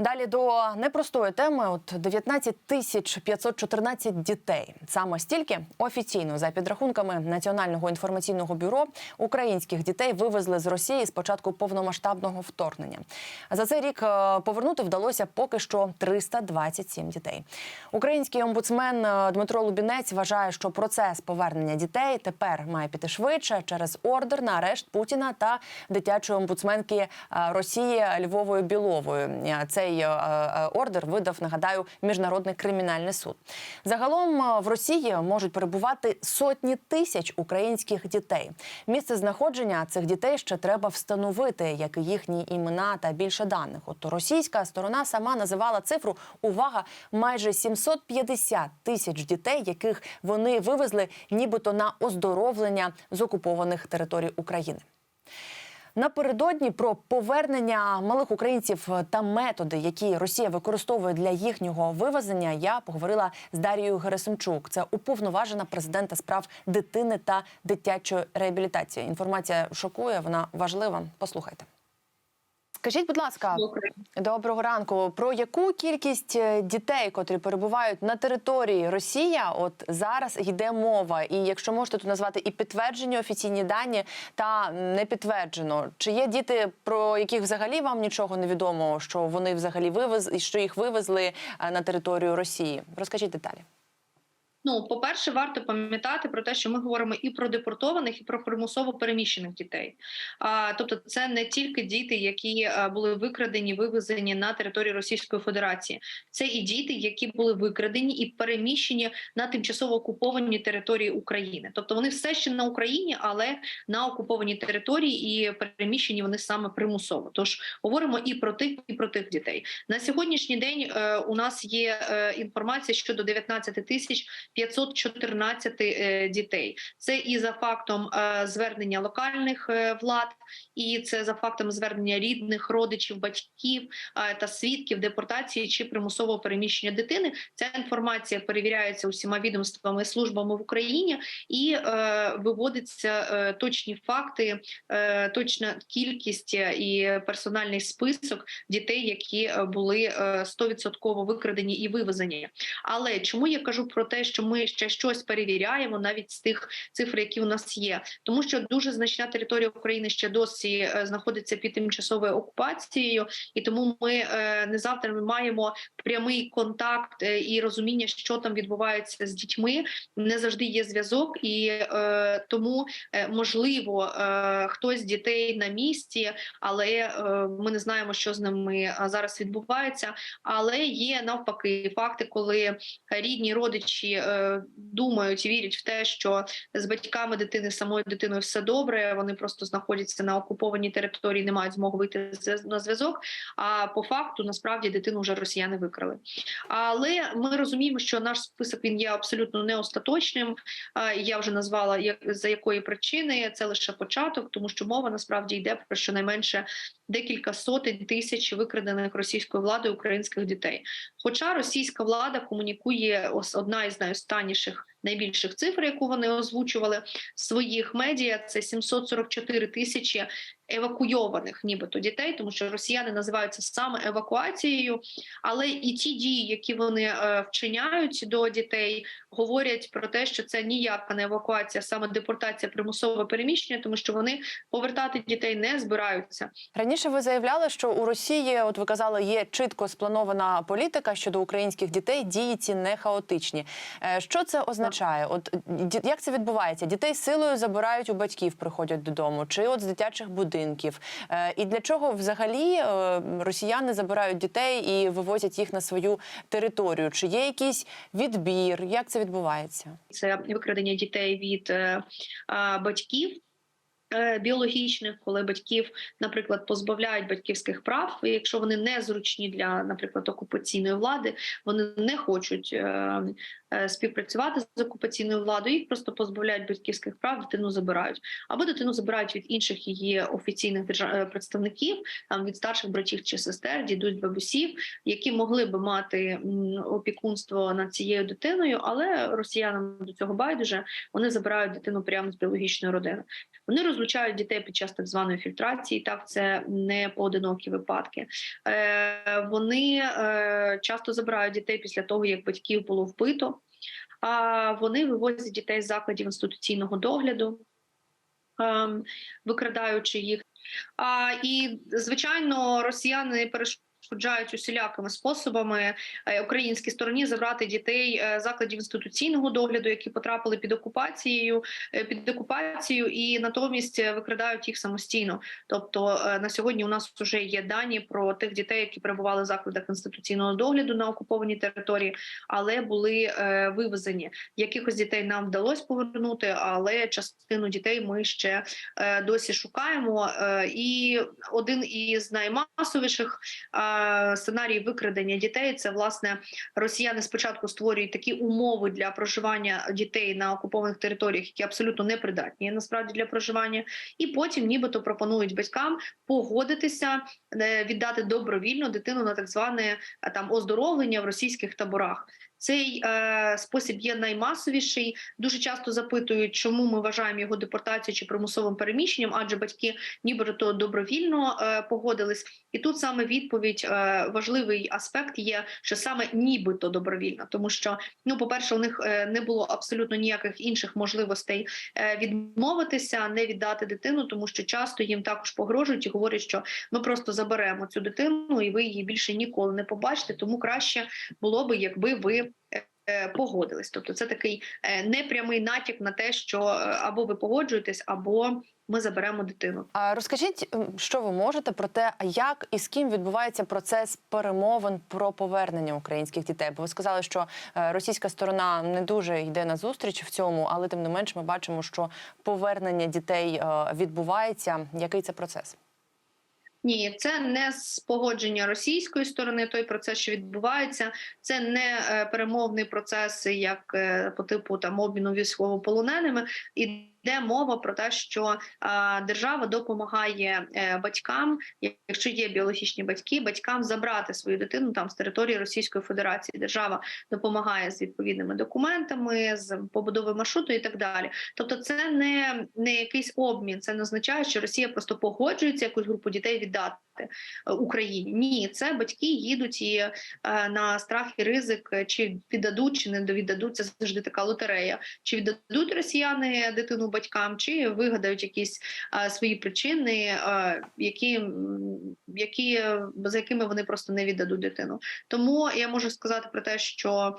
Далі до непростої теми. От 19 тисяч 514 дітей. Саме стільки офіційно за підрахунками Національного інформаційного бюро українських дітей вивезли з Росії з початку повномасштабного вторгнення. За цей рік е, повернути вдалося поки що 327 дітей. Український омбудсмен е, Дмитро Лубінець вважає, що процес повернення дітей тепер має піти швидше через ордер на арешт Путіна та дитячої омбудсменки е, Росії Львової Білової. Е, Цей е, е, ордер видав, нагадаю, міжнародний кримінальний суд. Загалом е, в Росії можуть перебувати сотні тисяч українських дітей. Місце знаходження цих дітей ще треба встановити, як і їхні імена та більше даних. От російська сторона сама називала цифру увага майже 750 тисяч дітей, яких вони вивезли, нібито на оздоровлення з окупованих територій України. Напередодні про повернення малих українців та методи, які Росія використовує для їхнього вивезення, я поговорила з Дарією Герасимчук. Це уповноважена президента справ дитини та дитячої реабілітації. Інформація шокує, вона важлива. Послухайте. Скажіть, будь ласка, доброго ранку. Про яку кількість е, дітей, котрі перебувають на території Росія, от зараз йде мова? І якщо можете тут назвати і підтверджені офіційні дані, та не підтверджено, чи є діти, про яких взагалі вам нічого не відомо, що вони взагалі вивезли, що їх вивезли е, на територію Росії? Розкажіть деталі. Ну, по-перше, варто пам'ятати про те, що ми говоримо і про депортованих, і про примусово переміщених дітей. А, тобто, це не тільки діти, які були викрадені, вивезені на території Російської Федерації, це і діти, які були викрадені і переміщені на тимчасово окуповані території України. Тобто вони все ще на Україні, але на окупованій території і переміщені вони саме примусово. Тож говоримо і про тих, і про тих дітей. На сьогоднішній день е, у нас є е, інформація щодо 19 тисяч 514 е, дітей. Це і за фактом е, звернення локальних е, влад, і це за фактом звернення рідних, родичів, батьків та свідків депортації чи примусового переміщення дитини. Ця інформація перевіряється усіма відомствами і службами в Україні і виводиться точні факти, точна кількість і персональний список дітей, які були е, 100% викрадені і вивезені. Але чому я кажу про те, що ми ще щось перевіряємо, навіть з тих цифр, які у нас є, тому що дуже значна територія України ще досі е, знаходиться під тимчасовою окупацією, і тому ми е, не завтра ми маємо прямий контакт е, і розуміння, що там відбувається з дітьми. Не завжди є зв'язок, і тому можливо хтось з дітей на місці, але ми не знаємо, що з ними зараз відбувається. Але є навпаки факти, коли рідні родичі думають і вірять в те, що з батьками дитини самою дитиною все добре. Вони просто знаходяться на окупованій території, не мають змоги вийти на зв'язок. А по факту насправді дитину вже росіяни викрали. Але ми розуміємо, що наш список він є абсолютно не остаточним. Я вже назвала за якої причини це лише початок, тому що мова насправді йде про щонайменше декілька сотень тисяч викрадених російською владою українських дітей. Хоча російська влада комунікує ось одна із найостанніших найбільших цифр, яку вони озвучували в своїх медіа, це 744 тисячі евакуйованих, нібито дітей, тому що росіяни називаються саме евакуацією. Але і ті дії, які вони е, вчиняють до дітей, говорять про те, що це ніяка не евакуація, саме депортація, примусове переміщення, тому що вони повертати дітей не збираються. Раніше ви заявляли, що у Росії, от ви казали, є чітко спланована політика щодо українських дітей. Дії ці не хаотичні. Е, Що це означає? От як це відбувається? Дітей силою забирають у батьків, приходять додому, чи от з дитячих будинків. Е, І для чого взагалі е, росіяни забирають дітей і вивозять їх на свою територію? Чи є якийсь відбір? Як це відбувається? це викрадення дітей від е, батьків. е, Біологічних, коли батьків, наприклад, позбавляють батьківських прав, і якщо вони не зручні для, наприклад, окупаційної влади, вони не хочуть е, е, співпрацювати з окупаційною владою, їх просто позбавляють батьківських прав, дитину забирають, або дитину забирають від інших її офіційних е, представників, там від старших братів чи сестер, дідусь, бабусів, які могли би мати опікунство над цією дитиною, але росіянам до цього байдуже вони забирають дитину прямо з біологічної родини. Вони розлучають дітей під час так званої фільтрації. Так, це не поодинокі випадки. Е, вони е, часто забирають дітей після того, як батьків було вбито. А вони вивозять дітей з закладів інституційного догляду, ем, викрадаючи їх. І звичайно, росіяни перешкоджають усілякими способами е, українській стороні забрати дітей е, закладів інституційного догляду, які потрапили під окупацією, е, під окупацію, і натомість викрадають їх самостійно. Тобто на сьогодні у нас вже є дані про тих дітей, які перебували в закладах інституційного догляду на окупованій території, але були вивезені. Якихось дітей нам вдалося повернути, але частину дітей ми ще досі шукаємо. І один із наймасовіших сценаріїв викрадення дітей це власне росіяни спочатку створюють такі умови для проживання дітей на окупованих територіях, які абсолютно непридатні насправді для проживання, і потім, нібито, пропонують батькам погодитися е, віддати добровільно дитину на так зване е, там оздоровлення в російських таборах. Цей е, спосіб є наймасовіший. Дуже часто запитують, чому ми вважаємо його депортацією чи примусовим переміщенням, адже батьки нібито добровільно е, погодились. І тут саме відповідь е, важливий аспект є, що саме нібито добровільно, тому що ну, по-перше, у них е, не було абсолютно ніяких інших можливостей е, відмовитися, не віддати дитину, тому що часто їм також погрожують і говорять, що ми просто заберемо цю дитину, і ви її більше ніколи не побачите. Тому краще було би, якби ви. Е, Погодились, тобто це такий е, непрямий натяк на те, що е, або ви погоджуєтесь, або ми заберемо дитину. А розкажіть, що ви можете про те, як і з ким відбувається процес перемовин про повернення українських дітей? Бо ви сказали, що е, російська сторона не дуже йде на зустріч в цьому, але тим не менш ми бачимо, що повернення дітей е, відбувається. Який це процес? Ні, це не з погодження російської сторони. Той процес, що відбувається, це не е, перемовний процес, як е, по типу там обміну військовополоненими. Іде мова про те, що е, держава допомагає е, батькам, якщо є біологічні батьки, батькам забрати свою дитину там з території Російської Федерації. Держава допомагає з відповідними документами, з побудови маршруту і так далі. Тобто, це не, не якийсь обмін. Це не означає, що Росія просто погоджується якусь групу дітей віддати е, Україні. Ні, це батьки їдуть і е, на страх і ризик, е, чи віддадуть, чи не віддадуть. Це завжди така лотерея. Чи віддадуть росіяни дитину батькам, чи вигадають якісь свої причини, які, які за якими вони просто не віддадуть дитину. Тому я можу сказати про те, що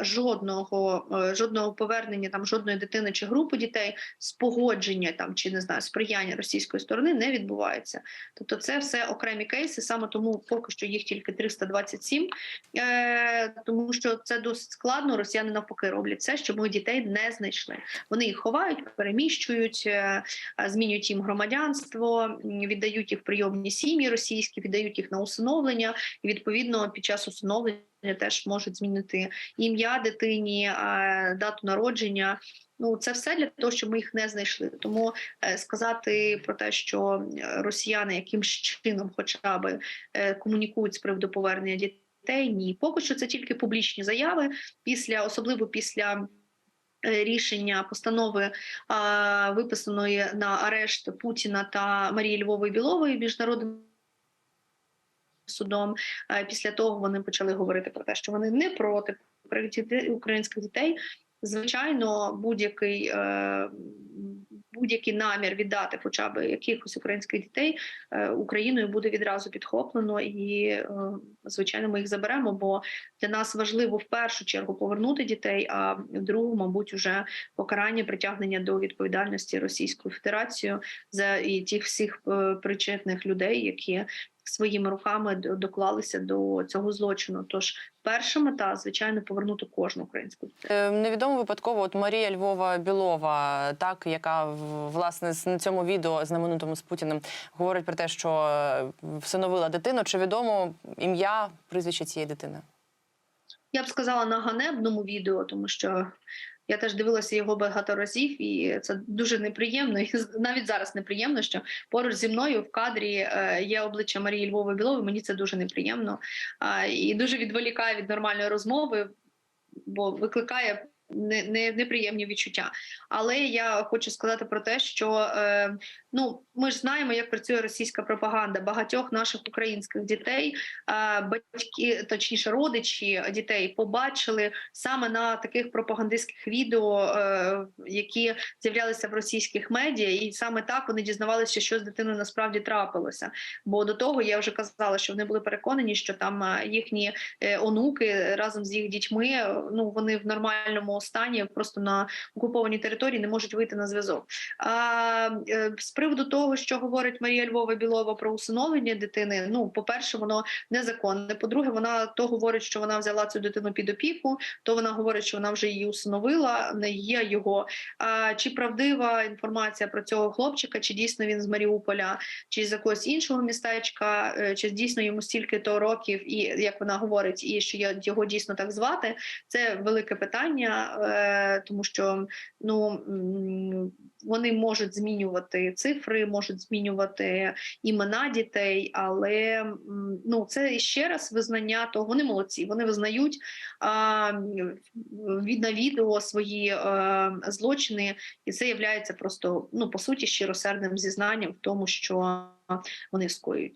жодного е, жодного повернення там жодної дитини чи групи дітей з погодження там чи не знаю сприяння російської сторони не відбувається. Тобто, це все окремі кейси. Саме тому поки що їх тільки 327, е, тому що це досить складно. Росіяни навпаки роблять все, щоб ми дітей не знайшли. Вони їх ховають, переміщують, е, е, змінюють їм громадянство, віддають їх прийомні сім'ї російські, віддають їх на усиновлення, і відповідно під час усиновлення теж можуть змінити ім'я дитині, е, дату народження. Ну, це все для того, щоб ми їх не знайшли. Тому е, сказати про те, що е, росіяни якимсь чином, хоча б е, комунікують з приводу повернення дітей, ні, поки що це тільки публічні заяви. Після особливо після. Рішення постанови виписаної на арешт Путіна та Марії Львової Білової міжнародним судом. Після того вони почали говорити про те, що вони не проти українських дітей. Звичайно, будь-який е, будь-який намір віддати хоча б якихось українських дітей е, Україною буде відразу підхоплено, і е, звичайно, ми їх заберемо. Бо для нас важливо в першу чергу повернути дітей, а в другу, мабуть, уже покарання притягнення до відповідальності Російською Федерацією за і тих всіх причетних людей, які своїми руками доклалися до цього злочину. Тож перша мета, звичайно, повернути кожну українську дитину. Е, Невідомо випадково, от Марія Львова Білова, так яка власне на цьому відео знаменитому з Путіним говорить про те, що е, всиновила дитину. Чи відомо ім'я, прізвище цієї дитини? я б сказала, на ганебному відео, тому що я теж дивилася його багато разів, і це дуже неприємно. І навіть зараз неприємно, що поруч зі мною в кадрі е, є обличчя Марії Львови Білової. Мені це дуже неприємно і дуже відволікає від нормальної розмови, бо викликає. Не, не, неприємні відчуття, але я хочу сказати про те, що е, ну ми ж знаємо, як працює російська пропаганда. Багатьох наших українських дітей, е, батьки, точніше, родичі дітей побачили саме на таких пропагандистських відео, е, які з'являлися в російських медіа, і саме так вони дізнавалися, що з дитиною насправді трапилося. Бо до того я вже казала, що вони були переконані, що там е, їхні е, онуки разом з їх дітьми, ну вони в нормальному стані, просто на окупованій території не можуть вийти на зв'язок. А е, з приводу того, що говорить Марія Львова Білова про усиновлення дитини, ну по-перше, воно незаконне. По-друге, вона то говорить, що вона взяла цю дитину під опіку, то вона говорить, що вона вже її усиновила, не є його. А чи правдива інформація про цього хлопчика, чи дійсно він з Маріуполя, чи з якогось іншого містечка, е, чи дійсно йому стільки то років, і як вона говорить, і що його дійсно так звати, це велике питання, е, тому що ну вони можуть змінювати цифри, можуть змінювати імена дітей, але ну це ще раз визнання того. Вони молодці, вони визнають від на відео свої е, злочини, і це є просто ну по суті щиросердним зізнанням в тому, що вони скоюють.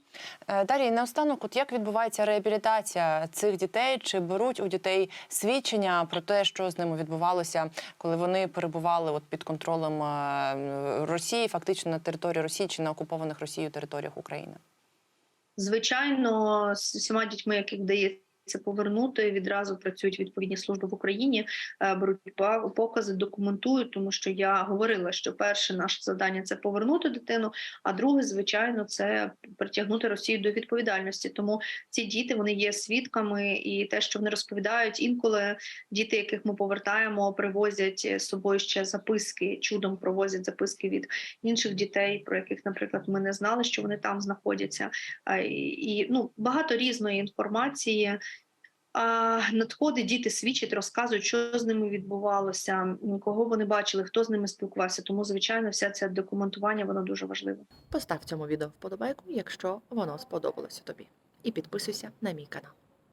Дарій, Дар'я, і наостанок, от як відбувається реабілітація цих дітей? Чи беруть у дітей свідчення про те, що з ними відбувалося, коли вони перебували от під контролем е, Росії, фактично на території Росії чи на окупованих Росією територіях України? Звичайно, з усіма дітьми, яких вдається повернути, відразу працюють відповідні служби в Україні, е, беруть покази, документують, тому що я говорила, що перше наше завдання це повернути дитину, а друге, звичайно, це притягнути Росію до відповідальності. Тому ці діти вони є свідками, і те, що вони розповідають, інколи діти, яких ми повертаємо, привозять з собою ще записки, чудом провозять записки від інших дітей, про яких, наприклад, ми не знали, що вони там знаходяться. І, і ну багато різної інформації. Надходить, діти свідчать, розказують, що з ними відбувалося, кого вони бачили, хто з ними спілкувався. Тому, звичайно, вся це документування воно дуже важливе. Постав цьому відео вподобайку, якщо воно сподобалося тобі. І підписуйся на мій канал.